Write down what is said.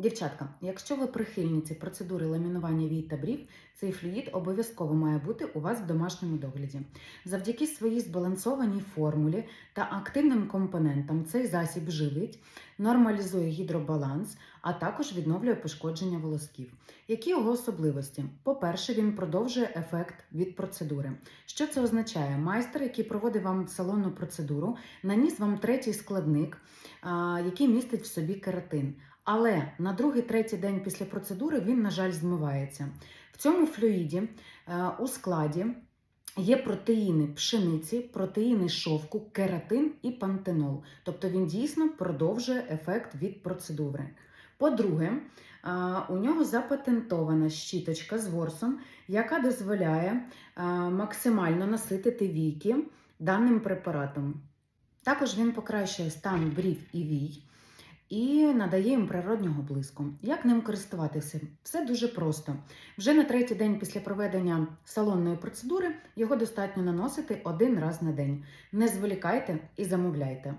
Дівчатка, якщо ви прихильниці процедури ламінування вій та брів, цей флюїд обов'язково має бути у вас в домашньому догляді. Завдяки своїй збалансованій формулі та активним компонентам цей засіб живить, нормалізує гідробаланс, а також відновлює пошкодження волосків. Які його особливості? По-перше, він продовжує ефект від процедури. Що це означає? Майстер, який проводить вам салонну процедуру, наніс вам третій складник, який містить в собі кератин. Але на другий, третій день після процедури він, на жаль, змивається. В цьому флюїді е, у складі є протеїни пшениці, протеїни шовку, кератин і пантенол. Тобто він дійсно продовжує ефект від процедури. По-друге, е, у нього запатентована щіточка з ворсом, яка дозволяє е, максимально наситити віки даним препаратом. Також він покращує стан брів і вій і надає їм природнього блиску. Як ним користуватися? Все дуже просто. Вже на третій день після проведення салонної процедури його достатньо наносити один раз на день. Не зволікайте і замовляйте.